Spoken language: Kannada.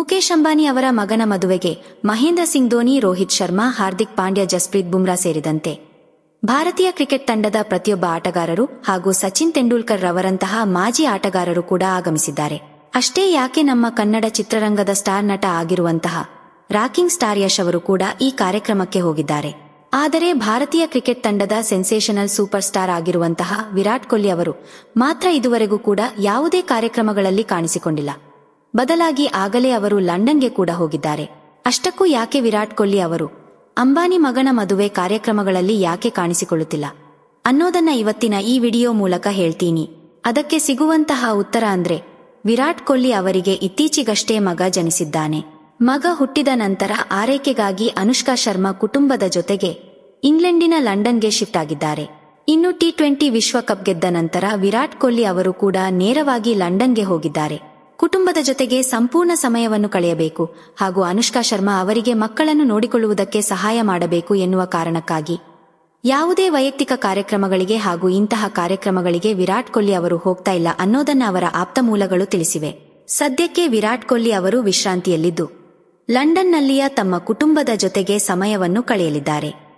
ಮುಖೇಶ್ ಅಂಬಾನಿ ಅವರ ಮಗನ ಮದುವೆಗೆ ಮಹೇಂದ್ರ ಸಿಂಗ್ ಧೋನಿ, ರೋಹಿತ್ ಶರ್ಮಾ, ಹಾರ್ದಿಕ್ ಪಾಂಡ್ಯ, ಜಸ್ಪ್ರೀತ್ ಬುಮ್ರಾ ಸೇರಿದಂತೆ. ಭಾರತೀಯ ಕ್ರಿಕೆಟ್ ತಂಡದ ಪ್ರತಿಯೊಬ್ಬ ಆಟಗಾರರು ಹಾಗೂ ಸಚಿನ್ ತೆಂಡೂಲ್ಕರ್ ರವರಂತಹ ಮಾಜಿ ಆಟಗಾರರು ಕೂಡ ಆಗಮಿಸಿದ್ದಾರೆ. ಅಷ್ಟೇ ಯಾಕೆ ನಮ್ಮ ಕನ್ನಡ ಚಿತ್ರರಂಗದ ಸ್ಟಾರ್ ನಟ ಆಗಿರುವಂತಹ ರಾಕಿಂಗ್ ಸ್ಟಾರ್ ಯಶ್ ಅವರು ಕೂಡ ಈ ಕಾರ್ಯಕ್ರಮಕ್ಕೆ ಹೋಗಿದ್ದಾರೆ. ಆದರೆ ಭಾರತೀಯ ಕ್ರಿಕೆಟ್ ತಂಡದ ಸೆನ್ಸೇಷನಲ್ ಸೂಪರ್ ಸ್ಟಾರ್ ಆಗಿರುವಂತಹ ವಿರಾಟ್ ಕೊಹ್ಲಿ ಅವರು ಮಾತ್ರ ಇದುವರೆಗೂ ಕೂಡ ಯಾವುದೇ ಕಾರ್ಯಕ್ರಮಗಳಲ್ಲಿ ಕಾಣಿಸಿಕೊಂಡಿಲ್ಲ. ಬದಲಾಗಿ ಆಗಲೇ ಅವರು ಲಂಡನ್ಗೆ ಕೂಡ ಹೋಗಿದ್ದಾರೆ. ಅಷ್ಟಕ್ಕೂ ಯಾಕೆ ವಿರಾಟ್ ಕೊಹ್ಲಿ ಅವರು? ಅಂಬಾನಿ ಮಗನ ಮದುವೆ ಕಾರ್ಯಕ್ರಮಗಳಲ್ಲಿ ಯಾಕೆ ಕಾಣಿಸಿಕೊಳ್ಳುತ್ತಿಲ್ಲ? ಅನ್ನೋದನ್ನ ಇವತ್ತಿನ ಈ ವಿಡಿಯೋ ಮೂಲಕ ಹೇಳ್ತೀನಿ. ಅದಕ್ಕೆ ಸಿಗುವಂತಹ ಉತ್ತರ ಅಂದ್ರೆ, ವಿರಾಟ್ ಕೊಹ್ಲಿ ಅವರಿಗೆ ಇತ್ತೀಚೆಗಷ್ಟೇ ಮಗ ಜನಿಸಿದ್ದಾನೆ. ಮಗ ಹುಟ್ಟಿದ ನಂತರ ಆರೈಕೆಗಾಗಿ ಅನುಷ್ಕಾ ಶರ್ಮಾ ಕುಟುಂಬದ ಜೊತೆಗೆ ಇಂಗ್ಲೆಂಡಿನ ಲಂಡನ್ಗೆ ಶಿಫ್ಟ್ ಆಗಿದ್ದಾರೆ. ಇನ್ನು ಟಿ ಟ್ವೆಂಟಿ ವಿಶ್ವಕಪ್ ಗೆದ್ದ ನಂತರ ವಿರಾಟ್ ಕೊಹ್ಲಿ ಅವರು ಕೂಡ ನೇರವಾಗಿ ಲಂಡನ್ಗೆ ಹೋಗಿದ್ದಾರೆ. ಕುಟುಂಬದ ಜೊತೆಗೆ ಸಂಪೂರ್ಣ ಸಮಯವನ್ನು ಕಳೆಯಬೇಕು ಹಾಗೂ ಅನುಷ್ಕಾ ಶರ್ಮಾ ಅವರಿಗೆ ಮಕ್ಕಳನ್ನು ನೋಡಿಕೊಳ್ಳುವುದಕ್ಕೆ ಸಹಾಯ ಮಾಡಬೇಕು ಎನ್ನುವ ಕಾರಣಕ್ಕಾಗಿ. ಯಾವುದೇ ವೈಯಕ್ತಿಕ ಕಾರ್ಯಕ್ರಮಗಳಿಗೆ ಹಾಗೂ ಇಂತಹ ಕಾರ್ಯಕ್ರಮಗಳಿಗೆ ವಿರಾಟ್ ಕೊಹ್ಲಿ ಅವರು ಹೋಗ್ತಾ ಇಲ್ಲ ಅನ್ನೋದನ್ನ ಅವರ ಆಪ್ತ ಮೂಲಗಳು ತಿಳಿಸಿವೆ. ಸದ್ಯಕ್ಕೆ ವಿರಾಟ್ ಕೊಹ್ಲಿ ಅವರು ವಿಶ್ರಾಂತಿಯಲ್ಲಿದ್ದು. ಲಂಡನ್ನಲ್ಲಿಯ ತಮ್ಮ ಕುಟುಂಬದ ಜೊತೆಗೆ ಸಮಯವನ್ನು ಕಳೆಯಲಿದ್ದಾರೆ.